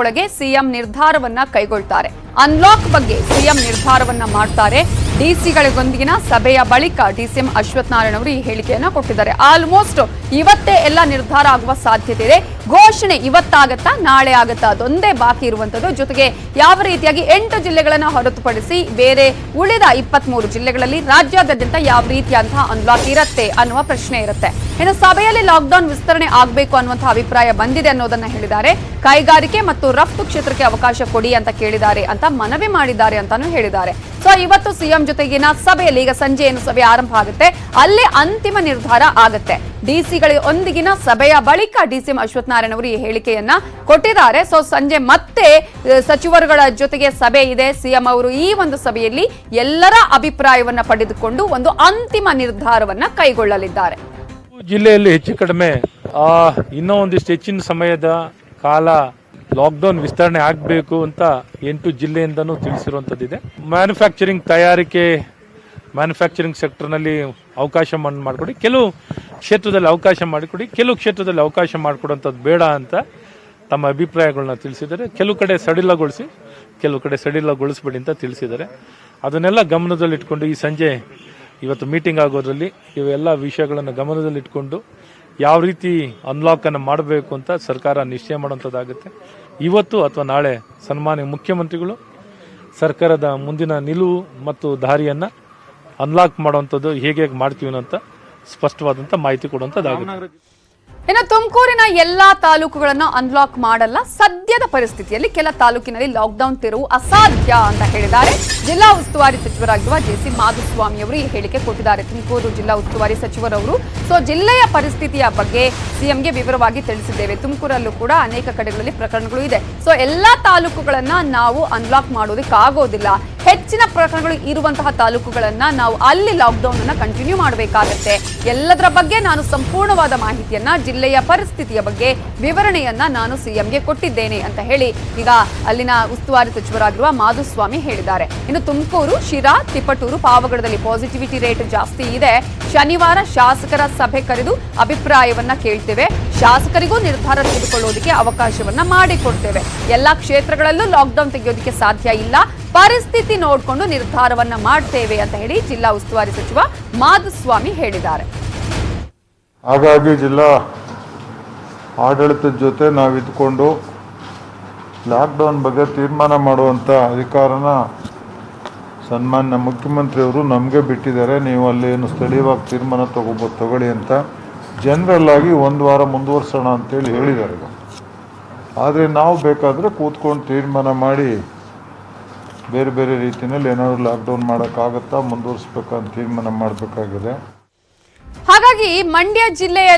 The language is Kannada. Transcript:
ಒಳಗೆ ಸಿಎಂ ನಿರ್ಧಾರವನ್ನ ಕೈಗೊಳ್ತಾರೆ. ಅನ್ಲಾಕ್ ಬಗ್ಗೆ ಸಿಎಂ ನಿರ್ಧಾರವನ್ನ ಮಾಡ್ತಾರೆ. ಡಿಸಿಗಳಿಗೊಂದಿಗಿನ ಸಭೆಯ ಬಳಿಕ ಡಿಸಿಎಂ ಅಶ್ವಥ್ ನಾರಾಯಣ ಅವರು ಈ ಹೇಳಿಕೆಯನ್ನ ಕೊಟ್ಟಿದ್ದಾರೆ. ಆಲ್ಮೋಸ್ಟ್ ಇವತ್ತೇ ಎಲ್ಲ ನಿರ್ಧಾರ ಆಗುವ ಸಾಧ್ಯತೆ ಇದೆ. ಘೋಷಣೆ ಇವತ್ತಾಗತ್ತಾ, ನಾಳೆ ಆಗತ್ತಾ, ಅದೊಂದೇ ಬಾಕಿ ಇರುವಂತದ್ದು ಜೊತೆಗೆ ಯಾವ ರೀತಿಯಾಗಿ ಎಂಟು ಜಿಲ್ಲೆಗಳನ್ನ ಹೊರತುಪಡಿಸಿ ಬೇರೆ ಉಳಿದ ಇಪ್ಪತ್ಮೂರು ಜಿಲ್ಲೆಗಳಲ್ಲಿ ರಾಜ್ಯಾದ್ಯಂತ ಯಾವ ರೀತಿಯಾದಂತಹ ಅನ್ಲಾಕ್ ಇರುತ್ತೆ ಅನ್ನುವ ಪ್ರಶ್ನೆ ಇರುತ್ತೆ. ಇನ್ನು ಸಭೆಯಲ್ಲಿ ಲಾಕ್ಡೌನ್ ವಿಸ್ತರಣೆ ಆಗಬೇಕು ಅನ್ನುವಂತಹ ಅಭಿಪ್ರಾಯ ಬಂದಿದೆ ಅನ್ನೋದನ್ನ ಹೇಳಿದ್ದಾರೆ. ಕೈಗಾರಿಕೆ ಮತ್ತು ರಫ್ತು ಕ್ಷೇತ್ರಕ್ಕೆ ಅವಕಾಶ ಕೊಡಿ ಅಂತ ಕೇಳಿದ್ದಾರೆ ಅಂತ ಮನವಿ ಮಾಡಿದ್ದಾರೆ ಅಂತಾನೂ ಹೇಳಿದ್ದಾರೆ. ಸೊ ಇವತ್ತು ಸಿಎಂ ಜೊತೆಗಿನ ಸಭೆಯಲ್ಲಿ ಈಗ ಸಂಜೆ ಏನು ಸಭೆ ಆರಂಭ ಆಗುತ್ತೆ? ಅಲ್ಲಿ ಅಂತಿಮ ನಿರ್ಧಾರ ಆಗುತ್ತೆ. ಡಿಸಿಗಳೊಂದಿಗಿನ ಸಭೆಯ ಬಳಿಕ ಡಿಸಿಎಂ ಅಶ್ವಥ್ ನಾರಾಯಣ ಅವರು ಈ ಹೇಳಿಕೆಯನ್ನ ಕೊಟ್ಟಿದ್ದಾರೆ. ಸೊ ಸಂಜೆ ಮತ್ತೆ ಸಚಿವರುಗಳ ಜೊತೆಗೆ ಸಭೆ ಇದೆ. ಸಿಎಂ ಅವರು ಈ ಒಂದು ಸಭೆಯಲ್ಲಿ ಎಲ್ಲರ ಅಭಿಪ್ರಾಯವನ್ನ ಪಡೆದುಕೊಂಡು ಒಂದು ಅಂತಿಮ ನಿರ್ಧಾರವನ್ನ ಕೈಗೊಳ್ಳಲಿದ್ದಾರೆ. ಜಿಲ್ಲೆಯಲ್ಲಿ ಹೆಚ್ಚು ಕಡಿಮೆ ಇನ್ನೂ ಒಂದಿಷ್ಟು ಹೆಚ್ಚಿನ ಸಮಯದ ಕಾಲ ಲಾಕ್ಡೌನ್ ವಿಸ್ತರಣೆ ಆಗಬೇಕು ಅಂತ ಎಂಟು ಜಿಲ್ಲೆಯಿಂದನೂ ತಿಳಿಸಿರುವಂಥದ್ದಿದೆ. ಮ್ಯಾನುಫ್ಯಾಕ್ಚರಿಂಗ್ ತಯಾರಿಕೆ ಮ್ಯಾನುಫ್ಯಾಕ್ಚರಿಂಗ್ ಸೆಕ್ಟರ್ನಲ್ಲಿ ಅವಕಾಶ ಮಾಡಿಕೊಡಿ. ಕೆಲವು ಕ್ಷೇತ್ರದಲ್ಲಿ ಅವಕಾಶ ಮಾಡಿಕೊಡಿ. ಕೆಲವು ಕ್ಷೇತ್ರದಲ್ಲಿ ಅವಕಾಶ ಮಾಡಿಕೊಡುವಂಥದ್ದು ಬೇಡ ಅಂತ ತಮ್ಮ ಅಭಿಪ್ರಾಯಗಳನ್ನ ತಿಳಿಸಿದ್ದಾರೆ. ಕೆಲವು ಕಡೆ ಸಡಿಲಗೊಳಿಸಿ, ಕೆಲವು ಕಡೆ ಸಡಿಲಗೊಳಿಸ್ಬೇಡಿ ಅಂತ ತಿಳಿಸಿದ್ದಾರೆ. ಅದನ್ನೆಲ್ಲ ಗಮನದಲ್ಲಿಟ್ಕೊಂಡು ಈ ಸಂಜೆ ಇವತ್ತು ಮೀಟಿಂಗ್ ಆಗೋದ್ರಲ್ಲಿ ಇವೆಲ್ಲ ವಿಷಯಗಳನ್ನು ಗಮನದಲ್ಲಿಟ್ಕೊಂಡು ಯಾವ ರೀತಿ ಅನ್ಲಾಕನ್ನು ಮಾಡಬೇಕು ಅಂತ ಸರ್ಕಾರ ನಿಶ್ಚಯ ಮಾಡುವಂಥದ್ದಾಗುತ್ತೆ. ಇವತ್ತು ಅಥವಾ ನಾಳೆ ಸನ್ಮಾನ್ಯ ಮುಖ್ಯಮಂತ್ರಿಗಳು ಸರ್ಕಾರದ ಮುಂದಿನ ನಿಲುವು ಮತ್ತು ದಾರಿಯನ್ನು ಅನ್ಲಾಕ್ ಮಾಡುವಂಥದ್ದು ಹೇಗೆ ಹೇಗೆ ಮಾಡ್ತೀವಿ ಅಂತ ಸ್ಪಷ್ಟವಾದಂಥ ಮಾಹಿತಿ ಕೊಡುವಂಥದ್ದಾಗುತ್ತೆ. ಇನ್ನು ತುಮಕೂರಿನ ಎಲ್ಲಾ ತಾಲೂಕುಗಳನ್ನು ಅನ್ಲಾಕ್ ಮಾಡಲ್ಲ. ಸದ್ಯದ ಪರಿಸ್ಥಿತಿಯಲ್ಲಿ ಕೆಲ ತಾಲೂಕಿನಲ್ಲಿ ಲಾಕ್ಡೌನ್ ತೆರವು ಅಸಾಧ್ಯ ಅಂತ ಹೇಳಿದ್ದಾರೆ. ಜಿಲ್ಲಾ ಉಸ್ತುವಾರಿ ಸಚಿವರಾಗಿರುವ ಜೆಸಿ ಮಾಧುಸ್ವಾಮಿ ಅವರು ಈ ಹೇಳಿಕೆ ಕೊಟ್ಟಿದ್ದಾರೆ. ತುಮಕೂರು ಜಿಲ್ಲಾ ಉಸ್ತುವಾರಿ ಸಚಿವರವರು. ಸೊ ಜಿಲ್ಲೆಯ ಪರಿಸ್ಥಿತಿಯ ಬಗ್ಗೆ ಸಿಎಂಗೆ ವಿವರವಾಗಿ ತಿಳಿಸಿದ್ದೇವೆ. ತುಮಕೂರಲ್ಲೂ ಕೂಡ ಅನೇಕ ಕಡೆಗಳಲ್ಲಿ ಪ್ರಕರಣಗಳು ಇದೆ. ಸೊ ಎಲ್ಲಾ ತಾಲೂಕುಗಳನ್ನ ನಾವು ಅನ್ಲಾಕ್ ಮಾಡೋದಕ್ಕಾಗೋದಿಲ್ಲ. ಹೆಚ್ಚಿನ ಪ್ರಕರಣಗಳು ಇರುವಂತಹ ತಾಲೂಕುಗಳನ್ನ ನಾವು ಅಲ್ಲಿ ಲಾಕ್ಡೌನ್ ಅನ್ನ ಕಂಟಿನ್ಯೂ ಮಾಡಬೇಕಾಗತ್ತೆ. ಎಲ್ಲದರ ಬಗ್ಗೆ ನಾನು ಸಂಪೂರ್ಣವಾದ ಮಾಹಿತಿಯನ್ನ, ಜಿಲ್ಲೆಯ ಪರಿಸ್ಥಿತಿಯ ಬಗ್ಗೆ ವಿವರಣೆಯನ್ನ ನಾನು ಸಿಎಂಗೆ ಕೊಟ್ಟಿದ್ದೇನೆ ಅಂತ ಹೇಳಿ ಈಗ ಅಲ್ಲಿನ ಉಸ್ತುವಾರಿ ಸಚಿವರಾಗಿರುವ ಮಾಧುಸ್ವಾಮಿ ಹೇಳಿದ್ದಾರೆ. ಇನ್ನು ತುಮಕೂರು, ಶಿರಾ, ತಿಪಟೂರು, ಪಾವಗಡದಲ್ಲಿ ಪಾಸಿಟಿವಿಟಿ ರೇಟ್ ಜಾಸ್ತಿ ಇದೆ. ಶನಿವಾರ ಶಾಸಕರ ಸಭೆ ಕರೆದು ಅಭಿಪ್ರಾಯವನ್ನ ಕೇಳ್ತೇವೆ. ಶಾಸಕರಿಗೂ ನಿರ್ಧಾರ ತೆಗೆದುಕೊಳ್ಳೋದಕ್ಕೆ ಅವಕಾಶವನ್ನ ಮಾಡಿಕೊಡ್ತೇವೆ. ಎಲ್ಲಾ ಕ್ಷೇತ್ರಗಳಲ್ಲೂ ಲಾಕ್ಡೌನ್ ತೆಗೆಯೋದಕ್ಕೆ ಸಾಧ್ಯ ಇಲ್ಲ. ಪರಿಸ್ಥಿತಿ ನೋಡಿಕೊಂಡು ನಿರ್ಧಾರವನ್ನ ಮಾಡ್ತೇವೆ ಅಂತ ಹೇಳಿ ಜಿಲ್ಲಾ ಉಸ್ತುವಾರಿ ಸಚಿವ ಮಾಧುಸ್ವಾಮಿ ಹೇಳಿದ್ದಾರೆ. ಹಾಗಾಗಿ ಜಿಲ್ಲಾ ಆಡಳಿತದ ಜೊತೆ ನಾವು ಲಾಕ್ಡೌನ್ ಬಗ್ಗೆ ತೀರ್ಮಾನ ಮಾಡುವಂಥ ಅಧಿಕಾರನ ಸನ್ಮಾನ್ಯ ಮುಖ್ಯಮಂತ್ರಿಯವರು ನಮಗೆ ಬಿಟ್ಟಿದ್ದಾರೆ. ನೀವು ಅಲ್ಲಿ ಏನು ಸ್ಥಳೀಯವಾಗಿ ತೀರ್ಮಾನ ತಗೋಬೋದು, ತಗೊಳ್ಳಿ ಅಂತ. ಜನರಲ್ ಆಗಿ ಒಂದು ವಾರ ಮುಂದುವರ್ಸೋಣ ಅಂತೇಳಿ ಹೇಳಿದ್ದಾರೆ ಈಗ ಆದರೆ ನಾವು ಬೇಕಾದರೆ ಕೂತ್ಕೊಂಡು ತೀರ್ಮಾನ ಮಾಡಿ ಬೇರೆ ಬೇರೆ ರೀತಿಯಲ್ಲಿ ಏನಾದರೂ ಲಾಕ್ಡೌನ್ ಮಾಡೋಕ್ಕಾಗತ್ತಾ ಮುಂದುವರಿಸ್ಬೇಕಾ ಅಂತ ತೀರ್ಮಾನ ಮಾಡಬೇಕಾಗಿದೆ. ಹಾಗಾಗಿ ಮಂಡ್ಯ ಜಿಲ್ಲೆಯ